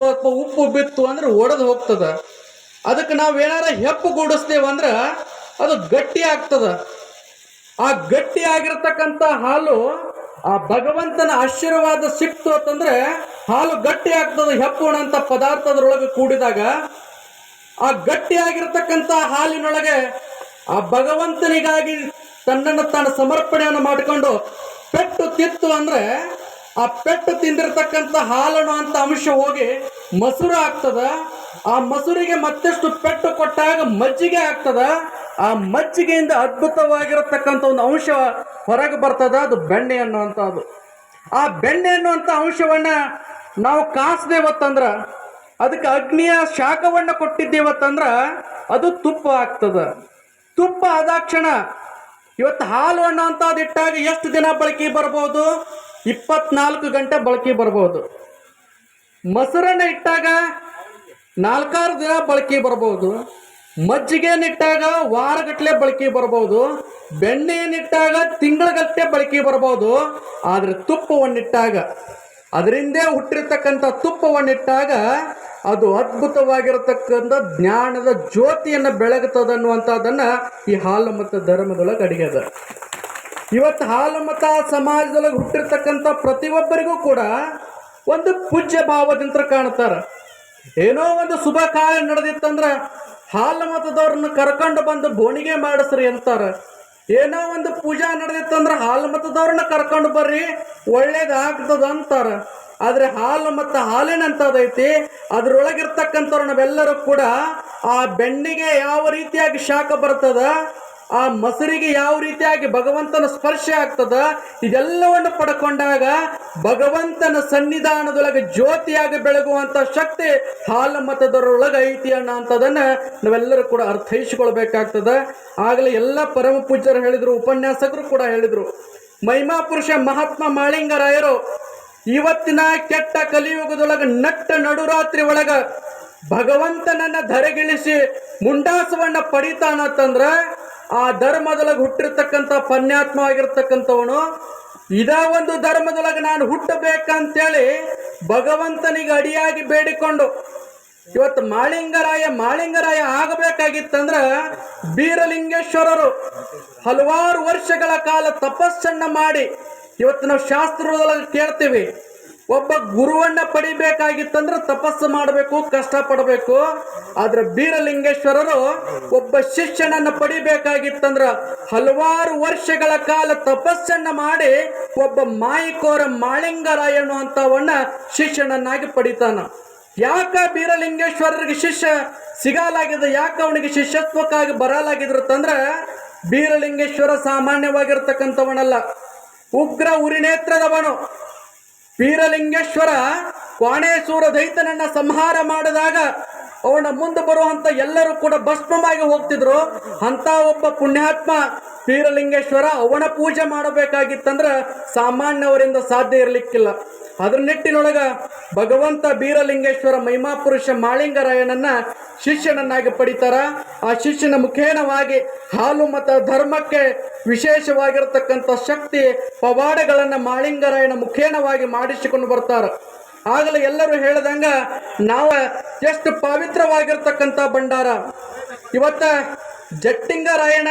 ಉಪ್ಪು ಬಿತ್ತು ಅಂದ್ರೆ ಒಡೆದು ಹೋಗ್ತದ. ಅದಕ್ಕೆ ನಾವು ಏನಾರ ಹೆಪ್ಪು ಗೂಡಿಸ್ತೇವೆ ಅಂದ್ರೆ ಅದು ಗಟ್ಟಿ ಆಗ್ತದ. ಆ ಗಟ್ಟಿ ಆಗಿರ್ತಕ್ಕಂಥ ಹಾಲು ಆ ಭಗವಂತನ ಆಶೀರ್ವಾದ ಸಿಕ್ತು ಅಂತಂದ್ರೆ ಹಾಲು ಗಟ್ಟಿ ಆಗ್ತದ ಹೆಪ್ಪುಣಂತ ಪದಾರ್ಥದೊಳಗೆ ಕೂಡಿದಾಗ. ಆ ಗಟ್ಟಿ ಗಟ್ಟಿಯಾಗಿರ್ತಕ್ಕಂಥ ಹಾಲಿನೊಳಗೆ ಆ ಭಗವಂತನಿಗಾಗಿ ತನ್ನನ್ನು ತಾನು ಸಮರ್ಪಣೆಯನ್ನು ಮಾಡಿಕೊಂಡು ಪೆಟ್ಟು ತಿತ್ತು ಅಂದ್ರೆ ಆ ಪೆಟ್ಟು ತಿಂದಿರತಕ್ಕಂಥ ಹಾಲನ್ನು ಅಂತ ಅಂಶ ಹೋಗಿ ಮೊಸರು ಆಗ್ತದ. ಆ ಮೊಸರಿಗೆ ಮತ್ತಷ್ಟು ಪೆಟ್ಟು ಕೊಟ್ಟಾಗ ಮಜ್ಜಿಗೆ ಆಗ್ತದ. ಆ ಮಜ್ಜಿಗೆಯಿಂದ ಅದ್ಭುತವಾಗಿರತಕ್ಕಂತ ಒಂದು ಅಂಶ ಹೊರಗೆ ಬರ್ತದ. ಅದು ಬೆಣ್ಣೆ ಅನ್ನುವಂಥದ್ದು. ಆ ಬೆಣ್ಣೆ ಅನ್ನುವಂಥ ಅಂಶವನ್ನ ನಾವು ಕಾಸ್ದೇವತ್ತಂದ್ರ, ಅದಕ್ಕೆ ಅಗ್ನಿಯ ಶಾಖವನ್ನ ಕೊಟ್ಟಿದ್ದೇವತ್ತಂದ್ರ ಅದು ತುಪ್ಪ ಆಗ್ತದ. ತುಪ್ಪ ಆದಾಕ್ಷಣ ಇವತ್ತು ಹಾಲು ಅನ್ನೋಂಥದ್ದು ಇಟ್ಟಾಗ ಎಷ್ಟು ದಿನ ಬಳಕೆ ಬರ್ಬೋದು? ಇಪ್ಪತ್ನಾಲ್ಕು ಗಂಟೆ ಬಳಕೆ ಬರ್ಬೋದು. ಮೊಸರನ್ನ ಇಟ್ಟಾಗ ನಾಲ್ಕಾರು ದಿನ ಬಳಕೆ ಬರ್ಬೋದು. ಮಜ್ಜಿಗೆನಿಟ್ಟಾಗ ವಾರಗಟ್ಟಲೆ ಬಳಕೆ ಬರ್ಬೋದು. ಬೆಣ್ಣೆಯನ್ನಿಟ್ಟಾಗ ತಿಂಗಳಗಟ್ಟಲೆ ಬಳಕೆ ಬರ್ಬೋದು. ಆದರೆ ತುಪ್ಪವನ್ನಿಟ್ಟಾಗ ಅದರಿಂದೇ ಹುಟ್ಟಿರ್ತಕ್ಕಂಥ ತುಪ್ಪವನ್ನಿಟ್ಟಾಗ ಅದು ಅದ್ಭುತವಾಗಿರತಕ್ಕಂಥ ಜ್ಞಾನದ ಜ್ಯೋತಿಯನ್ನು ಬೆಳಗುತ್ತದೆ ಅನ್ನುವಂಥದ್ದನ್ನು ಈ ಹಾಲು ಮತ್ತು ಧರ್ಮದೊಳಗೆ ಅಡಿಗೆದ ಇವತ್ತು ಹಾಲು ಮತ ಸಮಾಜದೊಳಗೆ ಹುಟ್ಟಿರ್ತಕ್ಕಂಥ ಪ್ರತಿಯೊಬ್ಬರಿಗೂ ಕೂಡ ಒಂದು ಪೂಜ್ಯ ಭಾವದಿಂದ ಕಾಣ್ತಾರೆ ಏನೋ ಒಂದು ಶುಭ ಕಾರ್ಯ ನಡೆದಿತ್ತಂದ್ರೆ ಹಾಲು ಮತದವ್ರನ್ನ ಕರ್ಕೊಂಡು ಬಂದು ಬೋಣಿಗೆ ಮಾಡಿಸ್ರಿ ಅಂತಾರೆ. ಏನೋ ಒಂದು ಪೂಜಾ ನಡೆದಿತ್ತಂದ್ರೆ ಹಾಲು ಮತದವ್ರನ್ನ ಕರ್ಕೊಂಡು ಬರ್ರಿ, ಒಳ್ಳೇದಾಗ್ತದ ಅಂತಾರೆ. ಆದರೆ ಹಾಲು ಮತ್ತು ಹಾಲಿನಂತದೈತಿ ಅದರೊಳಗಿರ್ತಕ್ಕಂಥವ್ರು ನಾವೆಲ್ಲರೂ ಕೂಡ ಆ ಬೆಣ್ಣಿಗೆ ಯಾವ ರೀತಿಯಾಗಿ ಶಾಖ ಬರ್ತದ ಆ ಮೊಸರಿಗೆ ಯಾವ ರೀತಿಯಾಗಿ ಭಗವಂತನ ಸ್ಪರ್ಶ ಆಗ್ತದ? ಇದೆಲ್ಲವನ್ನು ಪಡ್ಕೊಂಡಾಗ ಭಗವಂತನ ಸನ್ನಿಧಾನದೊಳಗೆ ಜ್ಯೋತಿಯಾಗಿ ಬೆಳಗುವಂತ ಶಕ್ತಿ ಹಾಲು ಮತದರೊಳಗೆ ಐತಿ ಅಣ್ಣ ಅಂತದನ್ನ ನಾವೆಲ್ಲರೂ ಕೂಡ ಅರ್ಥೈಸಿಕೊಳ್ಬೇಕಾಗ್ತದ. ಆಗಲೇ ಎಲ್ಲ ಪರಮ ಪೂಜ್ಯರು ಹೇಳಿದ್ರು, ಉಪನ್ಯಾಸಕರು ಕೂಡ ಹೇಳಿದ್ರು. ಮಹಿಮಾ ಪುರುಷ ಮಹಾತ್ಮ ಮಾಳಿಂಗರಾಯರು ಇವತ್ತಿನ ಕೆಟ್ಟ ಕಲಿಯುಗದೊಳಗೆ ನಟ್ಟ ನಡುರಾತ್ರಿ ಒಳಗ ಭಗವಂತನನ್ನ ಧರೆಗಿಳಿಸಿ ಮುಂಡಾಸವನ್ನ ಪಡಿತಾನಂತಂದ್ರ ಆ ಧರ್ಮದೊಳಗೆ ಹುಟ್ಟಿರ್ತಕ್ಕಂಥ ಪನ್ಯಾತ್ಮ ಆಗಿರ್ತಕ್ಕಂಥವನು, ಇದ ಒಂದು ಧರ್ಮದೊಳಗೆ ನಾನು ಹುಟ್ಟಬೇಕಂತೇಳಿ ಭಗವಂತನಿಗೆ ಅಡಿಯಾಗಿ ಬೇಡಿಕೊಂಡು, ಇವತ್ತು ಮಾಳಿಂಗರಾಯ ಮಾಳಿಂಗರಾಯ ಆಗಬೇಕಾಗಿತ್ತಂದ್ರ ಬೀರಲಿಂಗೇಶ್ವರರು ಹಲವಾರು ವರ್ಷಗಳ ಕಾಲ ತಪಸ್ಸನ್ನ ಮಾಡಿ, ಇವತ್ತು ನಾವು ಶಾಸ್ತ್ರದೊಳಗೆ ಕೇಳ್ತೀವಿ. ಒಬ್ಬ ಗುರುವನ್ನ ಪಡಿಬೇಕಾಗಿತ್ತಂದ್ರೆ ತಪಸ್ಸು ಮಾಡಬೇಕು, ಕಷ್ಟಪಡಬೇಕು. ಆದ್ರೆ ಬೀರಲಿಂಗೇಶ್ವರರು ಒಬ್ಬ ಶಿಷ್ಯನನ್ನು ಪಡಿಬೇಕಾಗಿತ್ತಂದ್ರ ಹಲವಾರು ವರ್ಷಗಳ ಕಾಲ ತಪಸ್ಸನ್ನ ಮಾಡಿ ಒಬ್ಬ ಮಾಯಿಕೋರ ಮಾಳಿಂಗರಾಯ ಅನ್ನುವಂಥವನ್ನ ಶಿಷ್ಯನನ್ನಾಗಿ ಪಡಿತಾನ. ಯಾಕ ಬೀರಲಿಂಗೇಶ್ವರರಿಗೆ ಶಿಷ್ಯ ಸಿಗಲಾಗಿದೆ ಯಾಕೆ ಅವನಿಗೆ ಶಿಷ್ಯತ್ವಕ್ಕಾಗಿ ಬರಲಾಗಿದ್ರು ತಂದ್ರ ಬೀರಲಿಂಗೇಶ್ವರ ಸಾಮಾನ್ಯವಾಗಿರ್ತಕ್ಕಂಥವನಲ್ಲ. ಉಗ್ರ ಉರಿನೇತ್ರದವನು. ಬೀರಲಿಂಗೇಶ್ವರ ಕ್ವಾಣೇಶ್ವರ ದೈತನನ್ನ ಸಂಹಾರ ಮಾಡಿದಾಗ ಅವನ ಮುಂದೆ ಬರುವಂತ ಎಲ್ಲರೂ ಕೂಡ ಭಸ್ಮವಾಗಿ ಹೋಗ್ತಿದ್ರು. ಅಂತ ಒಬ್ಬ ಪುಣ್ಯಾತ್ಮ ವೀರಲಿಂಗೇಶ್ವರ ಅವನ ಪೂಜೆ ಮಾಡಬೇಕಾಗಿತ್ತಂದ್ರ ಸಾಮಾನ್ಯವರಿಂದ ಸಾಧ್ಯ ಇರಲಿಕ್ಕಿಲ್ಲ. ಅದ್ರ ನಿಟ್ಟಿನೊಳಗ ಭಗವಂತ ಬೀರಲಿಂಗೇಶ್ವರ ಮಹಿಮಾ ಪುರುಷ ಮಾಳಿಂಗರಾಯನನ್ನ ಶಿಷ್ಯನನ್ನಾಗಿ ಪಡಿತಾರ. ಆ ಶಿಷ್ಯನ ಮುಖೇನವಾಗಿ ಹಾಲು ಮತ ಧರ್ಮಕ್ಕೆ ವಿಶೇಷವಾಗಿರತಕ್ಕಂಥ ಶಕ್ತಿ ಪವಾಡಗಳನ್ನು ಮಾಳಿಂಗರಾಯನ ಮುಖೇನವಾಗಿ ಮಾಡಿಸಿಕೊಂಡು ಬರ್ತಾರೆ. ಆಗಲೇ ಎಲ್ಲರೂ ಹೇಳ್ದಂಗ ನಾವು ಎಷ್ಟು ಪವಿತ್ರವಾಗಿರ್ತಕ್ಕಂಥ ಭಂಡಾರ. ಇವತ್ತ ಜಟ್ಟಿಂಗರಾಯಣ